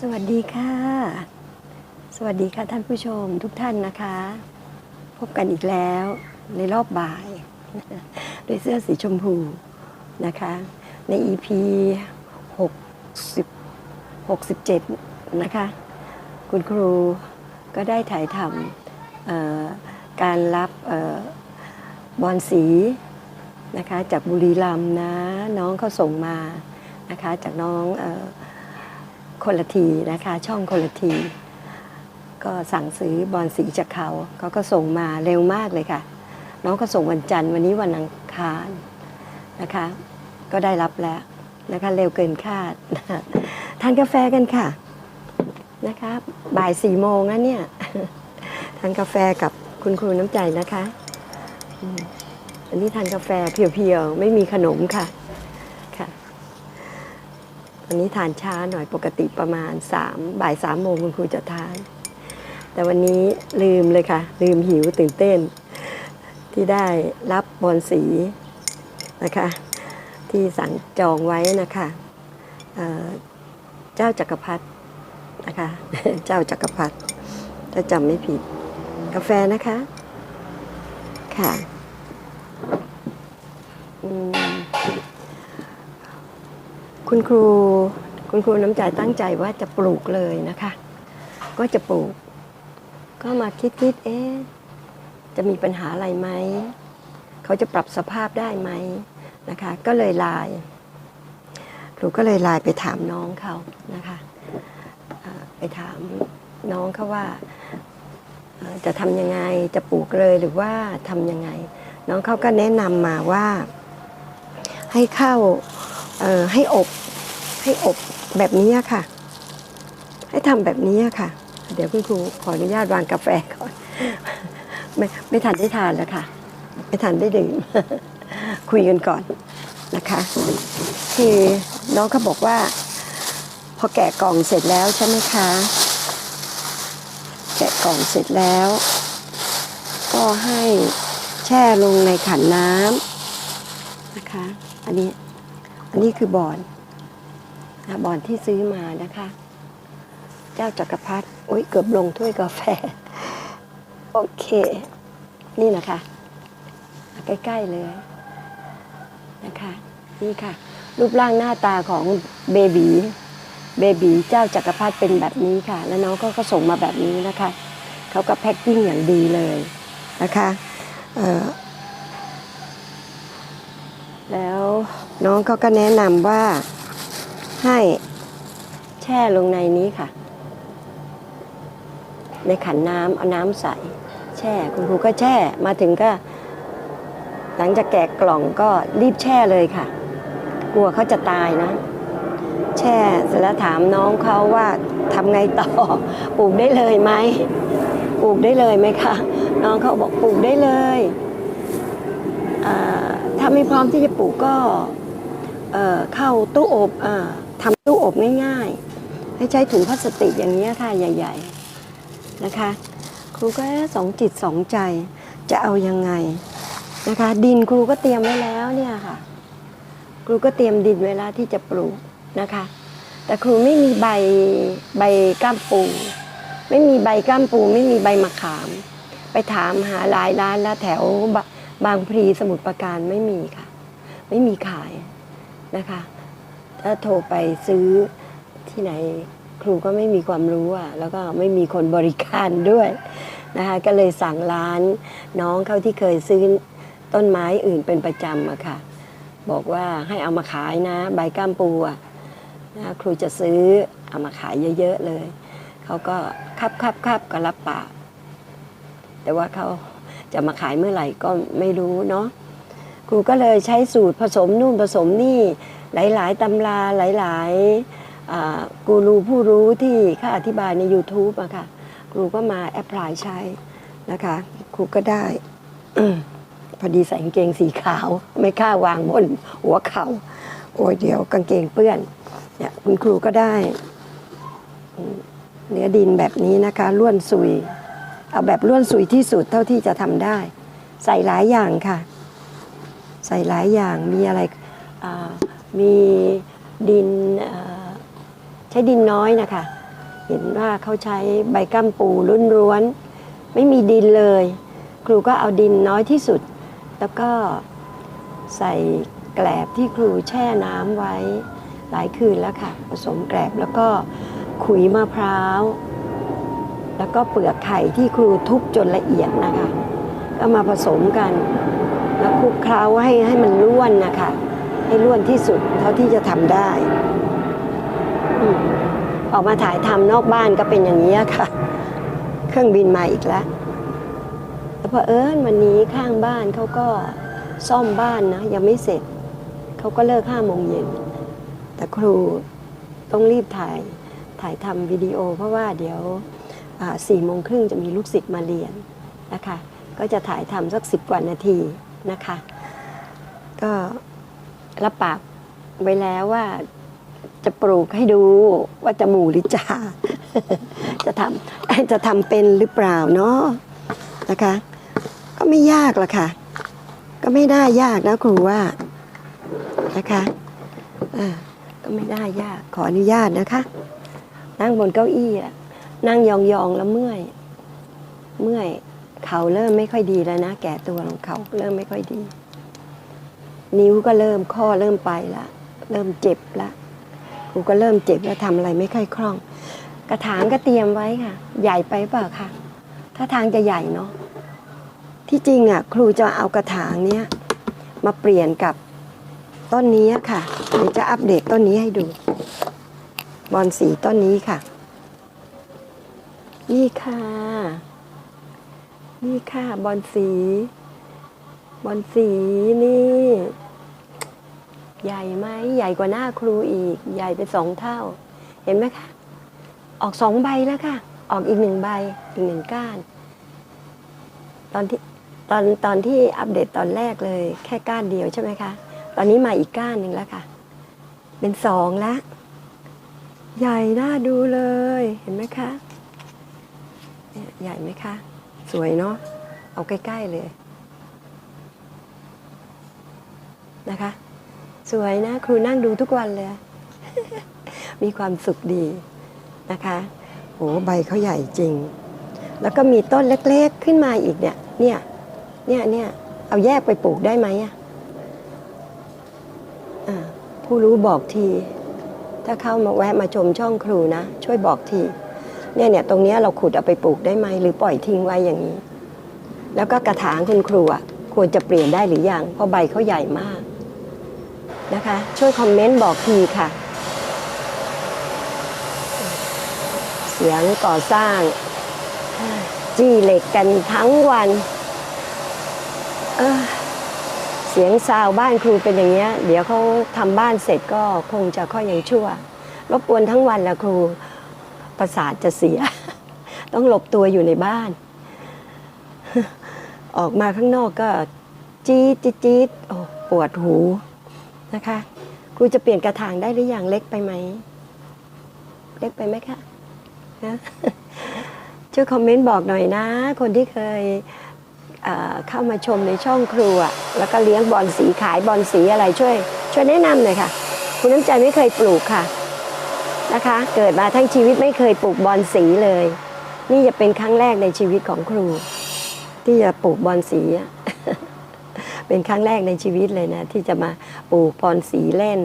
สวัสดีค่ะ สวัสดีค่ะท่านผู้ชมทุกท่านนะคะ พบกันอีกแล้วในรอบบ่ายด้วยเสื้อสีชมพูนะคะ ใน EP 60 67 นะคะ คุณครูก็ได้ถ่ายทำการรับออบอลสีนะคะจากบุรีรัมย์นะ น้องเขาส่งมานะคะจากน้องอ คนละทีนะคะ ช่องคนละที ก็สั่งซื้อบอลสีจากเขาเขาก็ส่งมาเร็วมากเลยค่ะ น้องก็ส่งวันจันทร์วันนี้วันอังคารนะคะ ก็ได้รับแล้วนะคะเร็วเกินคาดทานกาแฟกันค่ะนะคะบ่ายสี่โมงนเนี่ยทานกาแฟกับคุณครูน้ำใจนะคะ อันนี้ทานกาแฟเพียวๆ ไม่มีขนมค่ะ วันนี้ทานช้าหน่อยปกติประมาณสามบ่ายสามโมงคุณครูจะทาน แต่วันนี้ลืมเลยค่ะ ลืมหิวตื่นเต้น ที่ได้รับบอลสีนะคะ ที่สั่งจองไว้นะคะเเจ้าจักรพรรดินะคะ เจ้าจักรพรรดิถ้าจำไม่ผิด กาแฟนะคะ ค่ะ อืม คุณครู คุณครูน้ำใจตั้งใจว่าจะปลูกเลยนะคะ ก็จะปลูก ก็มาคิดคิดเอ๊ะจะมีปัญหาอะไรไหม เขาจะปรับสภาพได้ไหมนะคะ ก็เลยไลน์ครูก็เลยไลน์ไปถามน้องเขานะคะไปถามน้องเขาว่าจะทำยังไงจะปลูกเลยหรือว่าทำยังไง น้องเขาก็แนะนำมาว่าให้เข้าให้อบ ให้อบแบบนี้ค่ะ ให้ทำแบบนี้ค่ะ เดี๋ยวคุณครูขออนุญาตวางกาแฟก่อน ไม่ไม่ทันได้ทานแล้วค่ะ ไม่ทันได้ดื่ม คุยกันก่อนนะคะ คือน้องเขาบอกว่า พอแกะกล่องเสร็จแล้วใช่ไหมคะ แกะกล่องเสร็จแล้ว ก็ให้แช่ลงในขันน้ำนะคะ อันนี้ อันนี้คือบอน บอนที่ซื้อมานะคะ เจ้าจักรพรรดิโอ้ยเกือบลงถ้วยกาแฟ โอเค นี่นะคะ ใกล้ ๆ เลยนะคะ นี่ค่ะ รูปร่างหน้าตาของเบบีเบบีเจ้าจักรพรรดิเป็นแบบนี้ค่ะ แล้วน้องก็ก็ส่งมาแบบนี้นะคะ เขาก็แพ็คกิ้งอย่างดีเลยนะคะแล้วน้องเขาก็แนะนำว่า ให้แช่ลงในนี้ค่ะ ในขันน้ำเอาน้ำใส่แช่คุณครูก็แช่มาถึงก็ หลังจากแกะกล่องก็รีบแช่เลยค่ะ กลัวเขาจะตายนะ แช่เสร็จแล้วถามน้องเขาว่าทำไงต่อปลูกได้เลยไหมปลูกได้เลยไหมคะน้องเขาบอกปลูกได้เลยถ้าไม่พร้อมที่จะปลูกก็เข้าตู้อบอทำตู้อบง่ายๆ ให้ใช้ถุงพลาสติกอย่างนี้ค่ะใหญ่ ๆนะคะ ครูก็สองจิตสองใจจะเอายังไงนะคะ ดินครูก็เตรียมไว้แล้วเนี่ยค่ะ ครูก็เตรียมดินไว้แล้วที่จะปลูกนะคะ แต่ครูไม่มีใบใบก้ามปู ไม่มีใบก้ามปู ไม่มีใบมะขาม ไปถามหาหลายร้านแล้วแถวบบางพลีสมุทรปราการไม่มีค่ะ ไม่มีขายนะคะ ถ้าโทรไปซื้อที่ไหนครูก็ไม่มีความรู้อะแล้วก็ไม่มีคนบริการด้วยนะคะก็เลยสั่งร้านน้องเขาที่เคยซื้อต้นไม้อื่นเป็นประจำอะค่ะ บอกว่าให้เอามาขายนะ ใบก้ามปูอะนะครูจะซื้อเอามาขายเยอะๆเลย เขาก็คับคับคับก็รับปากแต่ว่าเขาจะมาขายเมื่อไหร่ก็ไม่รู้เนาะครูก็เลยใช้สูตรผสมนู่นผสมนี่ หลาย ๆ ตำราหลาย ๆ กูรูผู้รู้ที่เขาอธิบายใน YouTube อะค่ะครูก็มาแอพพลายใช้นะคะครูก็ได้พอดีใส่กางเกงสีขาว ไม่กล้าวางบนหัวเขา่าโอ้ยเดี๋ยวกางเกงเปื้อนเนี่ยคุณครูก็ได้เนื้อดินแบบนี้นะคะล้วนซุย เอาแบบล้วนสุยที่สุดเท่าที่จะทำได้ ใส่หลายอย่างค่ะ ใส่หลายอย่างมีอะไรอ่า มีดินใช้ดินน้อยนะคะ เห็นว่าเขาใช้ใบก้ามปูล้วน ไม่มีดินเลย ครูก็เอาดินน้อยที่สุด แล้วก็ใส่แกลบที่ครูแช่น้ำไว้หลายคืนแล้วค่ะ ผสมแกลบแล้วก็ขุยมะพร้าว แล้วก็เปลือกไข่ที่ครูทุบจนละเอียดนะคะ ก็มาผสมกัน แล้วคลุกเคล้าให้ให้มันร่วนนะคะ ให้ร่วนที่สุดเท่าที่จะทำได้ออกมาถ่ายทำนอกบ้านก็เป็นอย่างนี้ค่ะ เครื่องบินมาอีกแล้วแล้วพอเอิญวันนี้ข้างบ้านเขาก็ซ่อมบ้านนะยังไม่เสร็จ เขาก็เลิกห้าโมงเย็น แต่ครูต้องรีบถ่ายถ่ายทำวิดีโอ เพราะว่าเดี๋ยวสี่โมงครึ่งจะมีลูกศิษย์มาเรียนนะคะ ก็จะถ่ายทำสักสิบกว่านาทีนะคะ ก็ รับปากไว้แล้วว่าจะปลูกให้ดูว่าจะหมู่หรือจ่าจะทำจะทำเป็นหรือเปล่าเนาะนะคะ ก็ไม่ยากหรอกค่ะ ก็ไม่ได้ยากนะครูว่านะคะอ่าก็ไม่ได้ยากขออนุญาตนะคะ นั่งบนเก้าอี้นั่งยองๆแล้วเมื่อย เมื่อยเขาเริ่มไม่ค่อยดีแล้วนะ แก่ตัวของเขาเริ่มไม่ค่อยดี นิ้วก็เริ่มข้อเริ่มไปละเริ่มเจ็บละครูก็เริ่มเจ็บแล้วทำอะไรไม่ค่อยคล่อง กระถางก็เตรียมไว้ค่ะ ใหญ่ไปเปล่าคะถ้าทางจะใหญ่เนาะที่จริงอะ ครูจะเอากระถางเนี้ยมาเปลี่ยนกับต้นนี้ค่ะเดี๋ยวจะอัปเดตต้นนี้ให้ดูบอนสีต้นนี้ค่ะ นี่ค่ะ นี่ค่ะบอนสี บอนสีนี่ ใหญ่ไหมใหญ่กว่าหน้าครูอีก ใหญ่เป็นสองเท่า เห็นไหมคะ ออกสองใบแล้วค่ะ ออกอีกหนึ่งใบอีกหนึ่งก้าน ตอนที่ตอนตอนที่อัปเดตตอนแรกเลย แค่ก้านเดียวใช่ไหมคะ ตอนนี้มาอีกก้านหนึ่งแล้วค่ะ เป็นสองแล้วใหญ่น่าดูเลยเห็นไหมคะใหญ่ไหมคะ สวยเนาะเอาใกล้ ๆ เลยนะคะ สวยนะ ครูนั่งดูทุกวันเลย มีความสุขดีนะคะโอ้ใบเขาใหญ่จริง แล้วก็มีต้นเล็กๆขึ้นมาอีกเนี่ย เนี่ยเนี่ยเนี่ยเอาแยกไปปลูกได้ไหมอะอ่าผู้รู้บอกที ถ้าเข้ามาแวะมาชมช่องครูนะ ช่วยบอกทีเนี่ยเนี่ยตรงนี้เราขุดเอาไปปลูกได้ไหมหรือปล่อยทิ้งไว้อย่างนี้ แล้วก็กระถางคุณครูอะควรจะเปลี่ยนได้หรือยังเพราะใบเขาใหญ่มาก นะคะ ช่วยคอมเมนต์บอกทีค่ะ เสียงก่อสร้าง จี้เหล็กกันทั้งวันเเสียงซาวบ้านครูเป็นอย่างเงี้ย เดี๋ยวเขาทำบ้านเสร็จก็คงจะค่อยยังชั่ว รบกวนทั้งวันละครูประสาทจะเสีย ต้องหลบตัวอยู่ในบ้าน ออกมาข้างนอกก็จี๊ดจี๊ดจี๊ดโอ้ปวดหู นะคะครูจะเปลี่ยนกระถางได้หรือยังเล็กไปไหม เล็กไปไหมคะนะช่วยคอมเมนต์บอกหน่อยนะ คนที่เคยเเข้ามาชมในช่องครัว แล้วก็เลี้ยงบอลสีขายบอลสีอะไรช่วย ช่วยแนะนำหน่อยค่ะ คุณน้ำใจไม่เคยปลูกค่ะนะคะ เกิดมาทั้งชีวิตไม่เคยปลูกบอลสีเลย นี่จะเป็นครั้งแรกในชีวิตของครู ที่จะปลูกบอลสีอะ เป็นครั้งแรกในชีวิตเลยนะ ที่จะมาปลูกบอลสีเล่น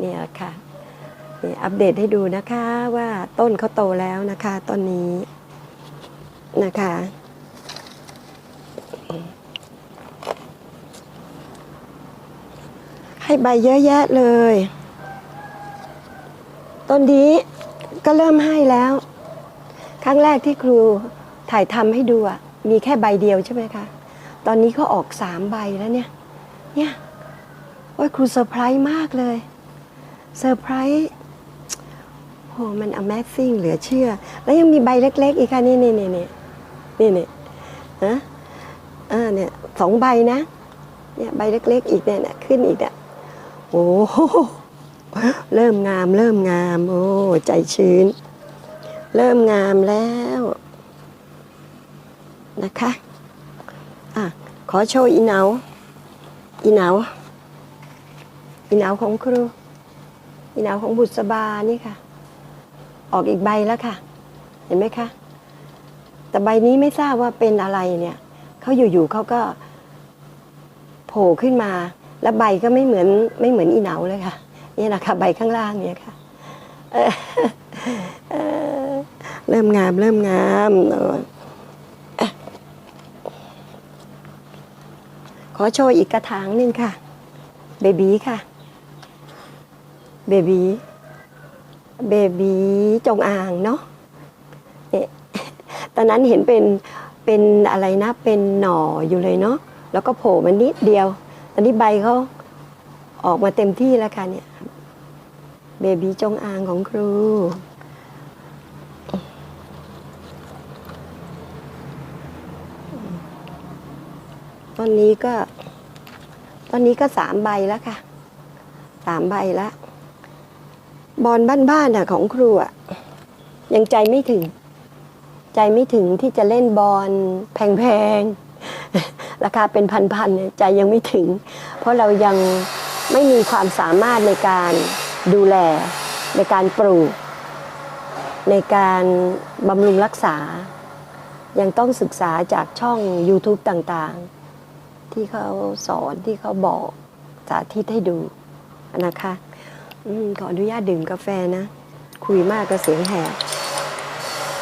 เนี่ยค่ะนี่อัปเดตให้ดูนะคะว่าต้นเขาโตแล้วนะคะต้นนี้นะคะให้ใบเยอะแยะเลย ต้นนี้ก็เริ่มให้แล้ว ครั้งแรกที่ครูถ่ายทำให้ดูอะมีแค่ใบเดียวใช่ไหมคะ ตอนนี้เขาออกสามใบแล้วเนี่ย เนี่ยโอ้ยครูเซอร์ไพรส์มากเลยเซอร์ไพรส์โหมัน Amazing เหลือเชื่อ แล้วยังมีใบเล็ก ๆ อีกค่ะ นี่นี่นี่นี่นี่นี่นะอ่าเนี่ยสองใบนะเนี่ยใบเล็ก ๆ อีกเนี่ยนะขึ้นอีกอะโอ้โหเริ่มงาม เริ่มงาม โอ้ใจชื้น เริ่มงามแล้วนะคะ อะ ขอโชว์อีเหนาอีเหนาอีเหนาของครู อีหนาวของบุษบานี่ค่ะ ออกอีกใบแล้วค่ะ เห็นไหมคะ แต่ใบนี้ไม่ทราบว่าเป็นอะไรเนี่ยเขาอยู่ๆเขาก็โผล่ขึ้นมา แล้วใบก็ไม่เหมือนไม่เหมือนอีเหนาเลยค่ะ นี่นะคะใบข้างล่างเนี่ยค่ะเเเริ่มงามเริ่มงามเอออะ ขอโชว์อีกกระถางหนึ่งค่ะ เบบีค่ะ เบบีเบบีจงอางเนาะเนี่ยตอนนั้นเห็นเป็นเป็นอะไรนะเป็นหน่ออยู่เลยเนาะแล้วก็โผล่มานิดเดียว ตอนนี้ใบเขาออกมาเต็มที่แล้วค่ะเนี่ย เบบีจงอางของครู ต้นนี้ก็ต้นนี้ก็สามใบแล้วค่ะสามใบแล้วบอลบ้านๆน่ะของครูอะยังใจไม่ถึง ใจไม่ถึงที่จะเล่นบอลแพงๆราคาเป็นพันๆเนี่ยใจยังไม่ถึง เพราะเรายังไม่มีความสามารถในการดูแล ในการปลูก ในการบำรุงรักษา ยังต้องศึกษาจากช่อง YouTube ต่างๆ ที่เขาสอนที่เขาบอกสาธิตให้ดูนะคะอขออนุญาตดื่มกาแฟนะ คุยมากก็เสียงแหบ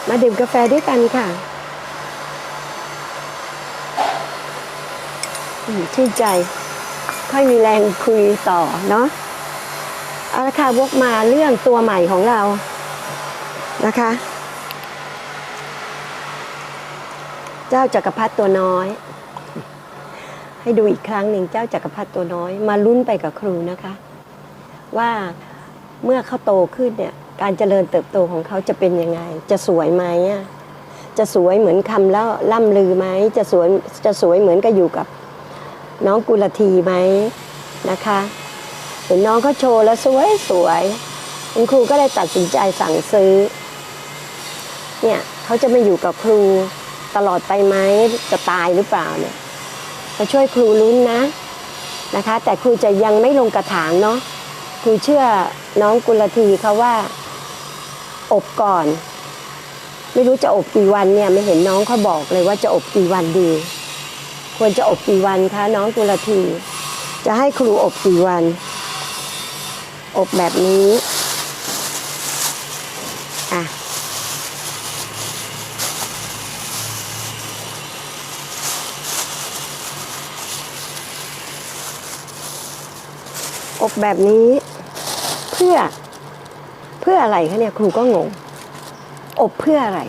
มาดื่มกาแฟด้วยกันค่ะชื่นใจ ค่อยมีแรงคุยต่อเนาะเอาละค่ะวกมาเรื่องตัวใหม่ของเรานะคะ เจ้าจักรพรรดิตัวน้อย ให้ดูอีกครั้งหนึ่งเจ้าจักรพรรดิตัวน้อย มาลุ้นไปกับครูนะคะ ว่าเมื่อเขาโตขึ้นเนี่ยการเจริญเติบโตของเขาจะเป็นยังไง จะสวยไหมจะสวยเหมือนคำแล้วล่ำลือไหมจะสวยจะสวยเหมือนกับอยู่กับน้องกุลทีไหมนะคะเห็นน้องเขาโชว์แล้วสวยสวยคุณครูก็เลยตัดสินใจสั่งซื้อเนี่ยเขาจะมาอยู่กับครูตลอดไปไหมจะตายหรือเปล่าเนี่ย มาช่วยครูลุ้นนะนะคะ แต่ครูจะยังไม่ลงกระถางเนาะครูเชื่อน้องกุลทีเขาว่าอบก่อน ไม่รู้จะอบกี่วันเนี่ยไม่เห็นน้องเขาบอกเลยว่าจะอบกี่วันดี ควรจะอบกี่วันคะน้องกุลทีจะให้ครูอบกี่วัน อบแบบนี้ อบแบบนี้ เพื่อเพื่ออะไรคะเนี่ยครูก็งง อบเพื่ออะไร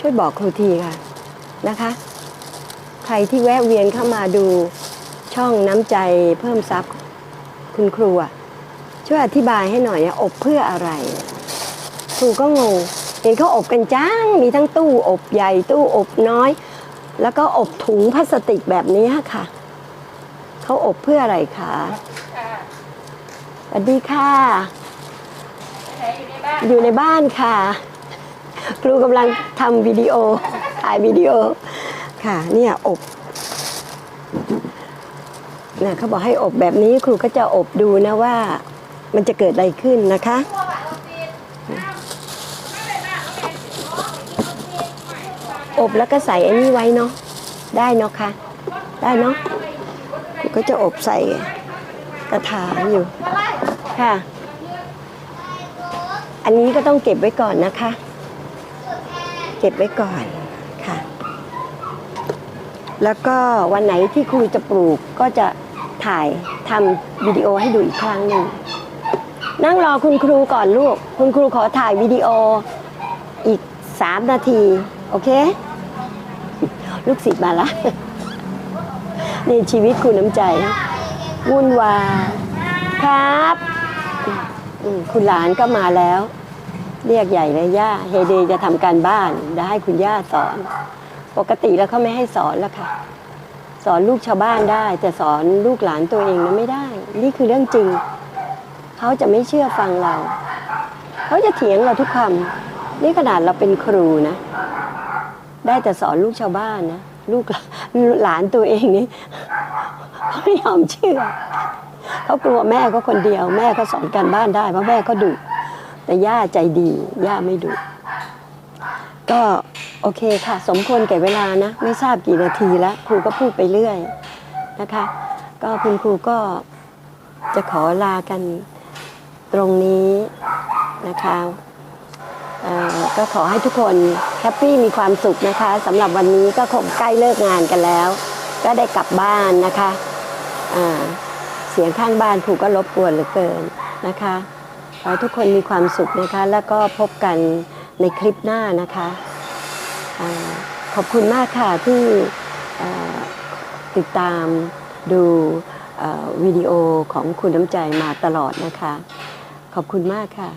ช่วยบอกครูทีค่ะนะคะ ใครที่แวะเวียนเข้ามาดูช่องน้ำใจเพิ่มทรัพย์ คุณครูช่วยอธิบายให้หน่อยอะอบเพื่ออะไร ครูก็งงเห็นเขาอบกันจ้างมีทั้งตู้อบใหญ่ตู้อบน้อย แล้วก็อบถุงพลาสติกแบบนี้ค่ะ เขาอบเพื่ออะไรคะสวัสดีค่ะ อยู่ในบ้านค่ะ ครูกำลังทำวิดีโอ ถ่ายวิดีโอ ค่ะ เนี่ยอบเนี่ยเขาบอกให้อบแบบนี้ครูก็จะอบดูนะว่า มันจะเกิดอะไรขึ้นนะคะอบแล้วก็ใส่ไอ้นี่ไว้เนาะได้เนาะค่ะ ได้เนาะครู ก็จะอบใส่กระถางอยู่ค่ะ อันนี้ก็ต้องเก็บไว้ก่อนนะคะ เก็บไว้ก่อนค่ะ แล้วก็วันไหนที่ครูจะปลูกก็จะถ่ายทำวิดีโอให้ดูอีกครั้งหนึ่งนั่งรอคุณครูก่อนลูก คุณครูขอถ่ายวิดีโออีกสามนาที โอเค ลูกศิษย์มาละ นี่ชีวิตคุณน้ำใจ วุ่นวายครับคุณหลานก็มาแล้ว เรียกใหญ่เลยย่าเฮเดจะทำการบ้านจะให้คุณย่าสอน ปกติแล้วเขาไม่ให้สอนแล้วค่ะ สอนลูกชาวบ้านได้ แต่สอนลูกหลานตัวเองนะไม่ได้ นี่คือเรื่องจริง เขาจะไม่เชื่อฟังเรา เขาจะเถียงเราทุกคำนี่ขนาดเราเป็นครูนะ ได้แต่สอนลูกชาวบ้านนะ ลูกหลานตัวเองนี่เขาไม่ยอมเชื่อเขากลัวแม่ก็คนเดียว แม่ก็สอนการบ้านได้เพราะแม่ก็ดุแต่ย่าใจดีย่าไม่ดุก็โอเคค่ะ สมควรแก่เวลานะ ไม่ทราบกี่นาทีแล้ว ครูก็พูดไปเรื่อยนะคะ ก็คุณครูก็จะขอลากันตรงนี้นะคะ ก็ขอให้ทุกคนแฮปปี้มีความสุขนะคะสำหรับวันนี้ก็คงใกล้เลิกงานกันแล้ว ก็ได้กลับบ้านนะคะเสียงข้างบ้านครูกก็รบกวนเหลือเกินนะคะขอทุกคนมีความสุขนะคะ แล้วก็พบกันในคลิปหน้านะคะอาขอบคุณมากค่ะที่ติดตามดูวิดีโอของคุณน้ำใจมาตลอดนะคะ ขอบคุณมากค่ะ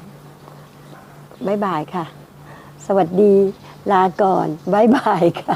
บ๊ายบายค่ะ สวัสดี ลาก่อนบ๊ายบายค่ะ